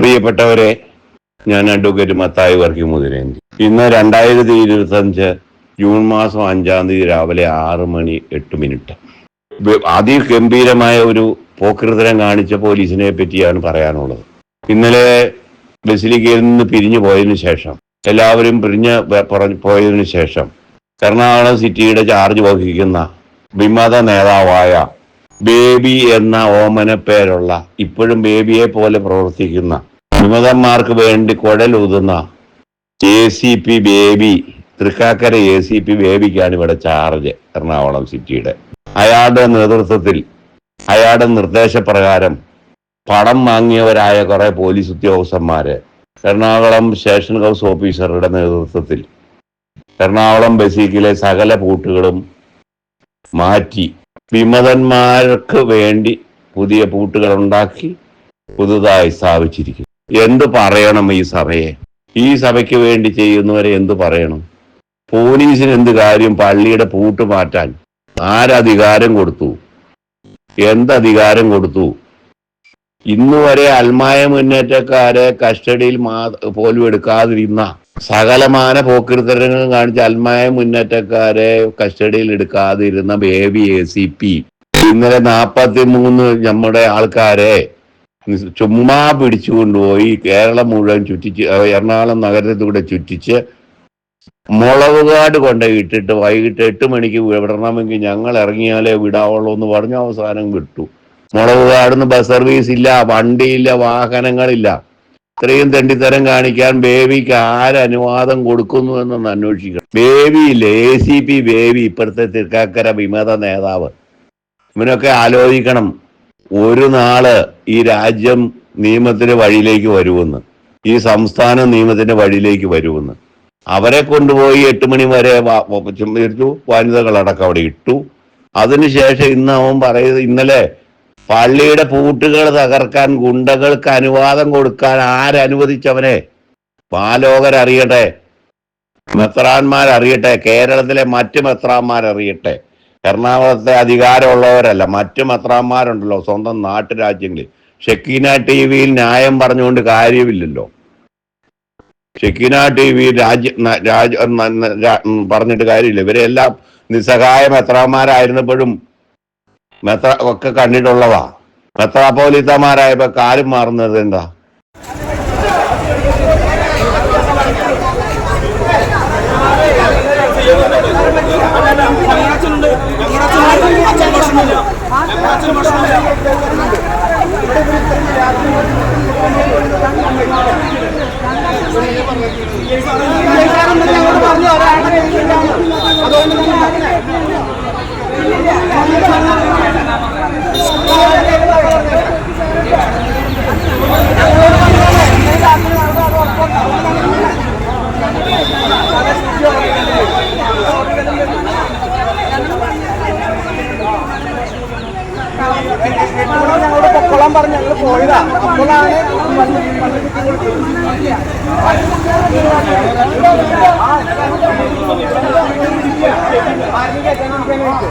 പ്രിയപ്പെട്ടവരെ ഞാൻ അഡ്വക്കേറ്റ് മത്തായി വർക്കി മുതിരേന്തി ഇന്ന് രണ്ടായിരത്തി ഇരുപത്തഞ്ച് ജൂൺ മാസം അഞ്ചാം തീയതി രാവിലെ ആറ് മണി എട്ട് മിനിറ്റ്. അതിഗംഭീരമായ ഒരു പോക്കൃതരം കാണിച്ച പോലീസിനെ പറ്റിയാണ് പറയാനുള്ളത്. ഇന്നലെ ബസിലിക്കയിൽ നിന്ന് പിരിഞ്ഞു പോയതിനു ശേഷം എല്ലാവരും പിരിഞ്ഞ് പോയതിനു ശേഷം എറണാകുളം സിറ്റിയുടെ ചാർജ് വഹിക്കുന്ന വിമത നേതാവായ ബേബി എന്ന ഓമന പേരുള്ള ഇപ്പോഴും ബേബിയെ പോലെ പ്രവർത്തിക്കുന്ന വിമതന്മാർക്ക് വേണ്ടി കുഴലൂതുന്ന A C P Baby Thrikkakara A C P ബേബിക്കാണ് ഇവിടെ ചാർജ് എറണാകുളം സിറ്റിയുടെ അയാളുടെ നേതൃത്വത്തിൽ അയാളുടെ നിർദ്ദേശപ്രകാരം പണം വാങ്ങിയവരായ കുറെ പോലീസ് ഉദ്യോഗസ്ഥന്മാര് എറണാകുളം സ്റ്റേഷൻ ഹൗസ് ഓഫീസറുടെ നേതൃത്വത്തിൽ എറണാകുളം ബസീക്കിലെ സകല പൂട്ടുകളും മാറ്റി വിമതന്മാർക്ക് വേണ്ടി പുതിയ പൂട്ടുകൾ ഉണ്ടാക്കി പുതുതായി സ്ഥാപിച്ചിരിക്കുന്നു. എന്ത് പറയണം ഈ സഭയെ? ഈ സഭയ്ക്ക് വേണ്ടി ചെയ്യുന്നവരെ എന്ത് പറയണം? പോലീസിന് എന്ത് കാര്യം പള്ളിയുടെ പൂട്ട് മാറ്റാൻ? ആരധികാരം കൊടുത്തു? എന്തധികാരം കൊടുത്തു? ഇന്നുവരെ അൽമായ മുന്നേറ്റക്കാരെ കസ്റ്റഡിയിൽ മാ പോലും എടുക്കാതിരുന്ന സകലമാന പോക്കിരുത്തരങ്ങൾ കാണിച്ച അൽമായ മുന്നേറ്റക്കാരെ കസ്റ്റഡിയിൽ എടുക്കാതിരുന്ന ബേബി എ സി പി ഇന്നലെ നാപ്പത്തി മൂന്ന് നമ്മുടെ ആൾക്കാരെ ചുമ്മാ പിടിച്ചുകൊണ്ടുപോയി കേരളം മുഴുവൻ ചുറ്റിച്ച് എറണാകുളം നഗരത്തിലൂടെ ചുറ്റിച്ച് മുളവുകാട് കൊണ്ട് ഇട്ടിട്ട് വൈകിട്ട് എട്ട് മണിക്ക് വിടണമെങ്കിൽ ഞങ്ങൾ ഇറങ്ങിയാലേ വിടാവുള്ളൂ എന്ന് പറഞ്ഞ അവസാനം വിട്ടു. മുളവുകാടുന്ന് ബസ് സർവീസ് ഇല്ല വണ്ടിയില്ല വാഹനങ്ങളില്ല. ഇത്രയും തെണ്ടിത്തരം കാണിക്കാൻ ബേബിക്ക് ആരനുവാദം കൊടുക്കുന്നു എന്നൊന്ന് അന്വേഷിക്കണം. ബേബിയില്ലേ എ സി പി ബേബി ഇപ്പോഴത്തെ തൃക്കാക്കര വിമത നേതാവ്. ഇവനൊക്കെ ആലോചിക്കണം. ഒരു നാൾ ഈ രാജ്യം നിയമത്തിന്റെ വഴിയിലേക്ക് വരുമെന്ന്. ഈ സംസ്ഥാനം നിയമത്തിന്റെ വഴിയിലേക്ക് വരുമെന്ന്. അവരെ കൊണ്ടുപോയി എട്ട് മണി വരെ ചുമരിച്ചു വനിതകളടക്കം അവിടെ ഇട്ടു. അതിനുശേഷം ഇന്ന് അവൻ പറയുന്നത് ഇന്നലെ പള്ളിയുടെ പൂട്ടുകൾ തകർക്കാൻ ഗുണ്ടകൾക്ക് അനുവാദം കൊടുക്കാൻ ആരനുവദിച്ചവനെ പാലോകരറിയട്ടെ മെത്രാന്മാരറിയട്ടെ കേരളത്തിലെ മറ്റ് മെത്രാന്മാരറിയട്ടെ എറണാകുളത്തെ അധികാരമുള്ളവരല്ല മറ്റു മത്രാന്മാരുണ്ടല്ലോ സ്വന്തം നാട്ടുരാജ്യങ്ങളിൽ. ഷെക്കീന ടി വിയിൽ ന്യായം പറഞ്ഞുകൊണ്ട് കാര്യമില്ലല്ലോ. ഷെക്കീന ടി വി രാജ്യ രാജ പറഞ്ഞിട്ട് കാര്യമില്ല. ഇവരെല്ലാം നിസ്സഹായ മെത്രാന്മാരായിരുന്നപ്പോഴും മെത്ര ഒക്കെ കണ്ടിട്ടുള്ളതാ. മെത്രാപ്പോലിത്തമാരായപ്പോ കാലും മാറുന്നത് എന്താ? പൊക്കോളാൻ പറഞ്ഞ് ഞങ്ങൾ പോയതാ അപ്പോഴാണ് ചോദിക്കട്ടെ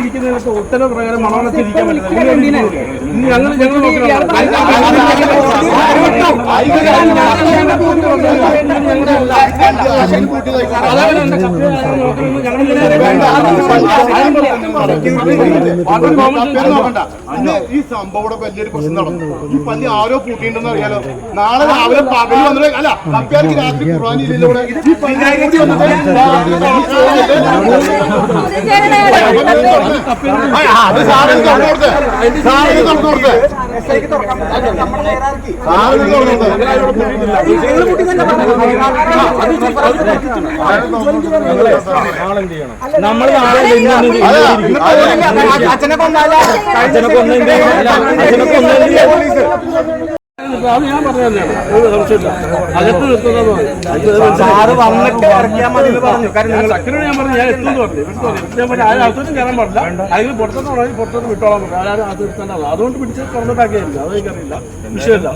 ഇരിക്കുന്നതിനകത്ത് ഉത്തരവ് പ്രകാരം മണവളത്തിൽ ഇരിക്കാൻ പറ്റില്ല ഞങ്ങൾ ഞങ്ങൾ ഈ സംഭവം വലിയൊരു പ്രശ്നം നടന്നു ഈ പള്ളി ആരോ പൂട്ടിയിട്ടുണ്ടെന്ന് അറിയാലോ നാളെ രാവിലെ പകൽ വന്നിട്ട് അല്ല കപ്പ്യാർക്ക് രാത്രി ഖുർആാനിലൂടെ ഈ ആ, അത് സാറിന് തുറന്നു കൊടുത്തേ സാറിന് തുറന്നു കൊടുത്തേ സാറിന് തുറന്നു നമ്മൾ അച്ഛനെ കൊന്നാലും അച്ഛനെ കൊന്നതിന്റെ അച്ഛനെ നിർത്തുന്നത് അത് ഞാൻ പറഞ്ഞു തന്നെയാണ് ഒരു സംശയമില്ല അകത്ത് നിർത്തുന്നത് സാറ് വന്നിട്ട് ഇറക്കിയാൽ മതി എന്ന് പറഞ്ഞു. കാരണം ഞാൻ ഞാൻ പറഞ്ഞു ഞാൻ എത്തുമെന്ന് പറഞ്ഞു പറഞ്ഞു. ഞാൻ പറഞ്ഞു ആരും അകത്തോട്ടും കയറാൻ പാടില്ല. അല്ലെങ്കിൽ പുറത്തോട്ട് പോകണമെങ്കിൽ പുറത്തോട്ട് വിട്ടോളാൻ പറഞ്ഞു ആരും അകത്ത് നിർത്താൻ അതുകൊണ്ട് പിടിച്ച് തുറന്നിട്ടാക്കിയില്ല അത് എനിക്കറിയില്ല വിഷയമില്ല.